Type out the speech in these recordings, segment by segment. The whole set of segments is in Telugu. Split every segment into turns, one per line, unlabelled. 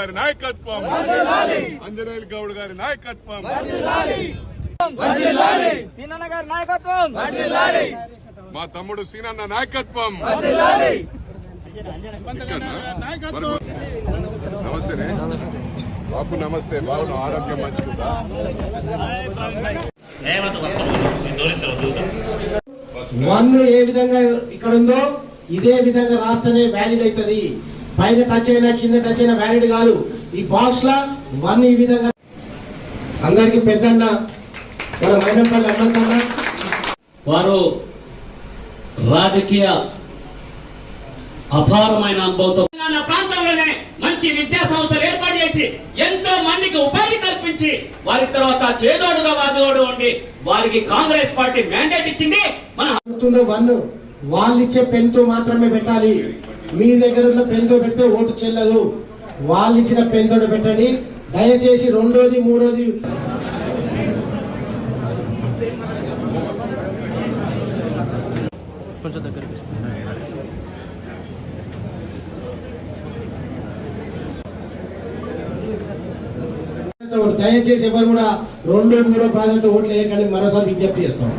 గారి నాయకత్వం. అంజనేయులు గౌడ్ గారి నాయకత్వం.
సీనన్న గారి నాయకత్వం.
మా తమ్ముడు సీనన్న నాయకత్వం? నమస్తేనే బాబు నమస్తే బాబు ఆరోగ్యం మంచిగా
వన్ ఏ విధంగా ఇక్కడ ఉందో ఇదే విధంగా రాస్తేనే వ్యాలిడ్ అవుతుంది. పైన టచ్ అయినా కింద టచ్ అయినా వ్యాలిడ్ కాదు. ఈ బాక్స్ లా వన్ ఈ విధంగా అందరికి పెద్దన్న మన మైనంపల్లి అన్నంతన్న
వారు రాజకీయ అపారమైన అనుభవంతో
ప్రాంతంలోనే మంచి విద్యా సంస్థలు ఏర్పాటు చేసి ఎంతో మందికి ఉపాధి కల్పించి వారి తర్వాత చేదోడుగా వాదోడు ఉండి వారికి కాంగ్రెస్ పార్టీ మ్యాండేట్ ఇచ్చింది మన
వన్ వాళ్ళు ఇచ్చే పెన్తో మాత్రమే పెట్టాలి. మీ దగ్గర ఉన్న పెన్తో పెడితే ఓటు చెల్లదు. వాళ్ళు ఇచ్చిన పెన్ తోటి పెట్టండి. దయచేసి రెండోది మూడోది. దయచేసి ఎవరు కూడా రెండో మూడో ప్రాధాన్యత ఓట్లు వేయకండి. మరోసారి విజ్ఞప్తి చేస్తాం.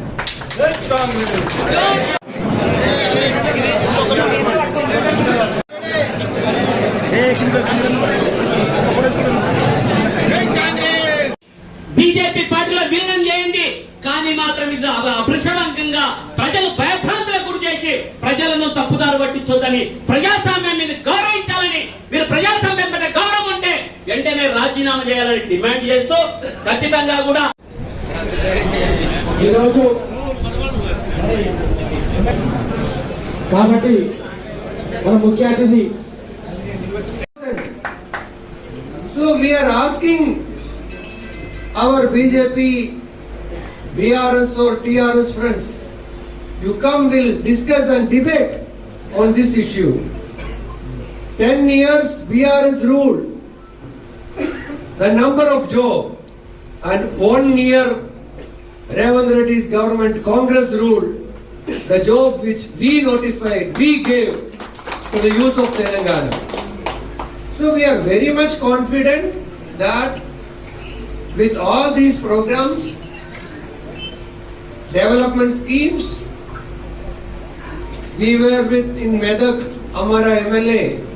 బీజేపీ పార్టీలో విలీనం చేయండి కానీ మాత్రం ఇది అవ- ప్రజలు భయభ్రాంతులకు గురి చేసి ప్రజలను తప్పుదారు పట్టించొద్దని ప్రజాస్వామ్యం మీద గౌరవించాలని మీరు ప్రజాస్వామ్యం మీద గౌరవం ఉంటే వెంటనే రాజీనామా చేయాలని డిమాండ్ చేస్తూ ఖచ్చితంగా కూడా
ఈరోజు కాబట్టి మన ముఖ్య అతిథి
So we are asking our BJP, BRS or TRS friends, you come, we'll discuss and debate on this issue. Ten years BRS rule, the number of job, and one year Revanth Reddy's government Congress rule, the job which we notified, we gave to the youth of Telangana. So we are very much confident that with all these programs, development schemes, we were with in Medak, Amara MLA.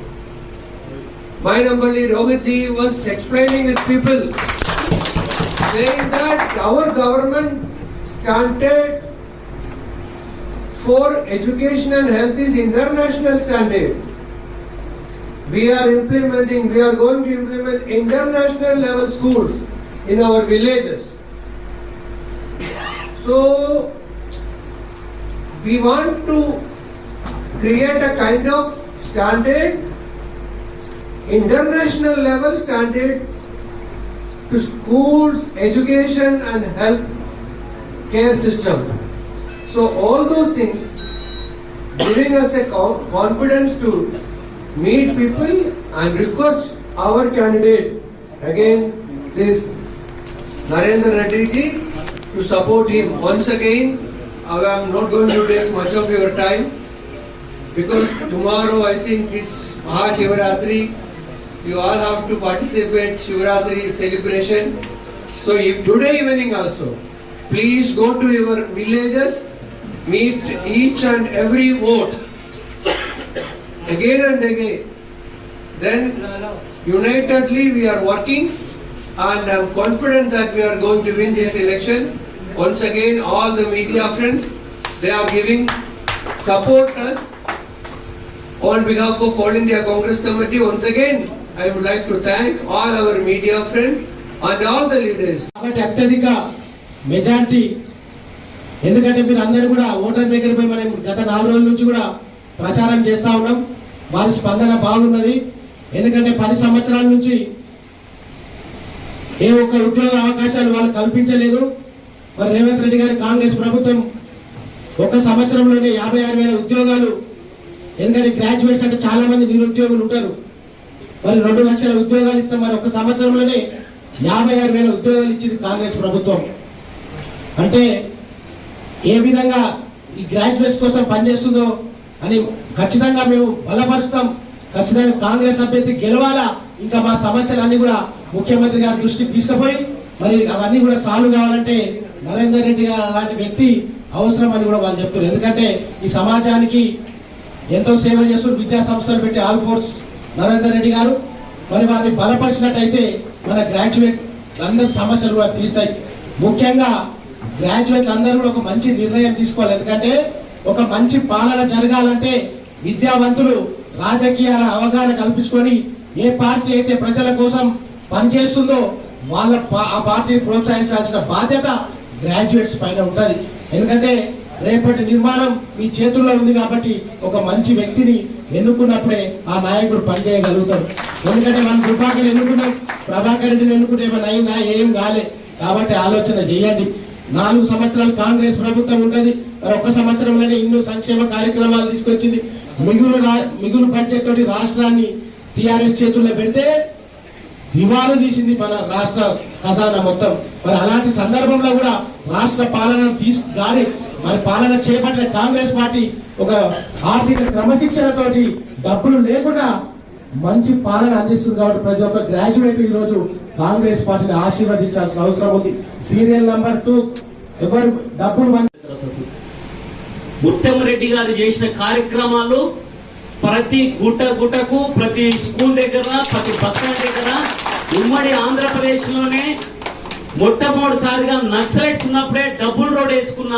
My Mainambali Rohitji was explaining with people, saying that our government standard for education and health is international standard we are implementing, we are going to implement international level schools in our villages. So, we want to create a kind of standard, international level standard to schools, education and health care system. So all those things giving us a confidence to meet people and request our candidate, again, this Narendra Reddy ji, to support him. Once again, I am not going to take much of your time because tomorrow I think is Mahashivaratri. You all have to participate Shivaratri celebration. So if today evening also, please go to your villages, meet each and every vote again and again. Then unitedly we are working and I am confident that we are going to win this election. Once again, all the media friends, they are giving support us on behalf of All India Congress Committee. Once again, I would like to thank all our media friends and all the leaders.
కాబట్టి అత్యధిక మెజార్టీ ఎందుకంటే మీరు అందరూ కూడా ఓటర్ దగ్గర పోయి మనం గత నాలుగు రోజుల నుంచి కూడా ప్రచారం చేస్తా ఉన్నాం. వారి స్పందన బాగున్నది. ఎందుకంటే పది సంవత్సరాల నుంచి ఏ ఒక్క ఉద్యోగ అవకాశాలు వాళ్ళు కల్పించలేదు. మరి రేవంత్ రెడ్డి గారి కాంగ్రెస్ ప్రభుత్వం ఒక సంవత్సరంలోనే యాభై ఆరు వేల ఉద్యోగాలు ఎందుకంటే గ్రాడ్యుయేట్స్ అంటే చాలా మంది నిరుద్యోగులు ఉంటారు. మరి రెండు లక్షల ఉద్యోగాలు ఇస్తాం మరి ఒక సంవత్సరంలోనే యాభై ఆరు వేల ఉద్యోగాలు ఇచ్చింది కాంగ్రెస్ ప్రభుత్వం. అంటే ఏ విధంగా ఈ గ్రాడ్యుయేట్స్ కోసం పనిచేస్తుందో అని ఖచ్చితంగా మేము బలపరుస్తాం. ఖచ్చితంగా కాంగ్రెస్ అభ్యర్థి గెలవాలా? ఇంకా మా సమస్యలన్నీ కూడా ముఖ్యమంత్రి గారి దృష్టికి తీసుకుపోయి మరి అవన్నీ కూడా సాల్వ్ కావాలంటే నరేందర్ రెడ్డి గారు అలాంటి వ్యక్తి అవసరం అని కూడా వాళ్ళు చెప్తున్నారు. ఎందుకంటే ఈ సమాజానికి ఎంతో సేవ చేస్తున్న విద్యా సంస్థలు పెట్టి ఆల్ ఫోర్స్ నరేందర్ రెడ్డి గారు. మరి వారిని బలపరిచినట్టయితే మన గ్రాడ్యుయేట్ అందరి సమస్యలు కూడా తీరుతాయి. ముఖ్యంగా గ్రాడ్యుయేట్లు అందరూ కూడా ఒక మంచి నిర్ణయం తీసుకోవాలి. ఎందుకంటే ఒక మంచి పాలన జరగాలంటే విద్యావంతులు రాజకీయాల అవగాహన కల్పించుకొని ఏ పార్టీ అయితే ప్రజల కోసం పనిచేస్తుందో వాళ్ళ పా- ఆ పార్టీని ప్రోత్సహించాల్సిన బాధ్యత గ్రాడ్యుయేట్స్ పైన ఉంటుంది. ఎందుకంటే రేపటి నిర్మాణం మీ చేతుల్లో ఉంది కాబట్టి ఒక మంచి వ్యక్తిని ఎన్నుకున్నప్పుడే ఆ నాయకుడు పనిచేయగలుగుతారు ఎందుకంటే మనం దుర్భాగ్యం ఎన్నుకున్నాం ప్రభాకర్ రెడ్డిని ఎన్నుకుంటే ఏమైనా అయిందా? ఏం కాలే. కాబట్టి ఆలోచన చేయండి. నాలుగు సంవత్సరాలు కాంగ్రెస్ ప్రభుత్వం ఉంటుంది మరి ఒక్క సంవత్సరంలోనే ఎన్నో సంక్షేమ కార్యక్రమాలు తీసుకొచ్చింది. మిగులు రా- మిగులు బడ్జెట్ తోటి రాష్ట్రాన్ని టిఆర్ఎస్ చేతుల్లో పెడితే దివాలు తీసింది మన రాష్ట్ర ఖజానా మొత్తం. మరి అలాంటి సందర్భంలో కూడా రాష్ట్ర పాలనను తీసు గాని మరి పాలన చేపట్టిన కాంగ్రెస్ పార్టీ ఒక ఆర్థిక క్రమశిక్షణతోటి డబ్బులు లేకుండా మంచి పాలన అందిస్తుంది కాబట్టి ప్రతి ఒక్క గ్రాడ్యుయేట్ ఈ రోజు కాంగ్రెస్ పార్టీని ఆశీర్వదించాల్సిన అవసరం ఉంది. సీరియల్ నంబర్ టూ ఎవరు డబ్బులు
ముత్తంరెడ్డి గారు చేసిన కార్యక్రమాలు ప్రతి గుట్ట గుట్టకు ప్రతి స్కూల్ దగ్గర ప్రతి బస్ స్టాండ్ దగ్గర ఉమ్మడి ఆంధ్రప్రదేశ్లోనే మొట్టమొదటిసారిగా నక్సలైట్స్ ఉన్నప్పుడే డబుల్ రోడ్ వేసుకున్న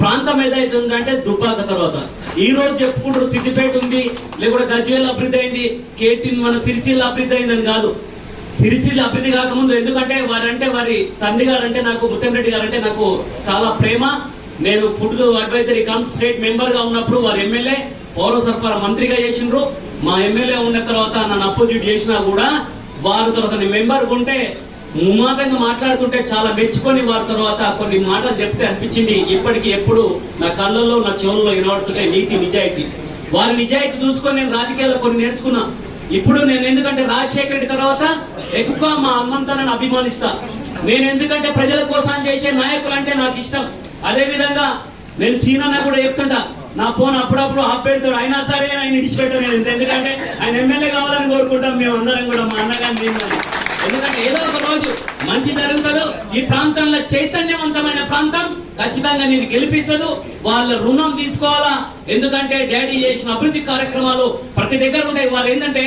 ప్రాంతం ఏదైతే ఉందంటే దుబ్బాక తర్వాత. ఈ రోజు చెప్పుకుంటారు సిద్దిపేట ఉంది లేకుంటే గజ్వేల్ అభివృద్ధి అయింది కేటీన్ మన సిరిసిల్ల అభివృద్ధి అయిందని కాదు. సిరిసిల్ల అభివృద్ధి కాకముందు ఎందుకంటే వారంటే వారి తండ్రి గారంటే నాకు ముత్తంరెడ్డి గారంటే నాకు చాలా ప్రేమ. నేను ఫుడ్ అడ్వైజరీ కమ్ స్టేట్ మెంబర్గా ఉన్నప్పుడు వారు ఎమ్మెల్యే పౌర సరఫరా మంత్రిగా చేసిండ్రు. మా ఎమ్మెల్యే ఉన్న తర్వాత నన్ను అపోజిట్ చేసినా కూడా వారు తర్వాత మెంబర్ ఉంటే ముమ్మాటంగా మాట్లాడుతుంటే చాలా మెచ్చుకొని వారి తర్వాత కొన్ని మాటలు చెప్తే అనిపించింది. ఇప్పటికి ఎప్పుడు నా కళ్ళల్లో నా చెవుల్లో వినబడుతుంటే నీతి నిజాయితీ. వారి నిజాయితీ చూసుకొని నేను రాజకీయాల్లో కొన్ని నేర్చుకున్నా. ఇప్పుడు నేను ఎందుకంటే రాజశేఖర రెడ్డి తర్వాత ఎక్కువ మా అమ్మంతానని అభిమానిస్తా. నేను ఎందుకంటే ప్రజల కోసం చేసే నాయకులు అంటే నాకు ఇష్టం. అదే విధంగా నేను చీనా కూడా చెప్తుంటా నా ఫోన్ అప్పుడప్పుడు ఆఫ్ పెడతాడు అయినా సరే ఆయన ఇడిచిపెట్టాను నేను ఎందుకంటే ఆయన ఎమ్మెల్యే కావాలని కోరుకుంటాం. మేము అందరం కూడా మా అన్నగారిని నేను ఎందుకంటే ఏదో ఒక రోజు మంచి జరుగుతుందో ఈ ప్రాంతంలో చైతన్యవంతమైన ప్రాంతం ఖచ్చితంగా నేను గెలిపిస్తాను. వాళ్ళ రుణం తీసుకోవాలా? ఎందుకంటే డాడీ చేసిన అభివృద్ధి కార్యక్రమాలు ప్రతి దగ్గర ఉంటాయి. వారు ఏంటంటే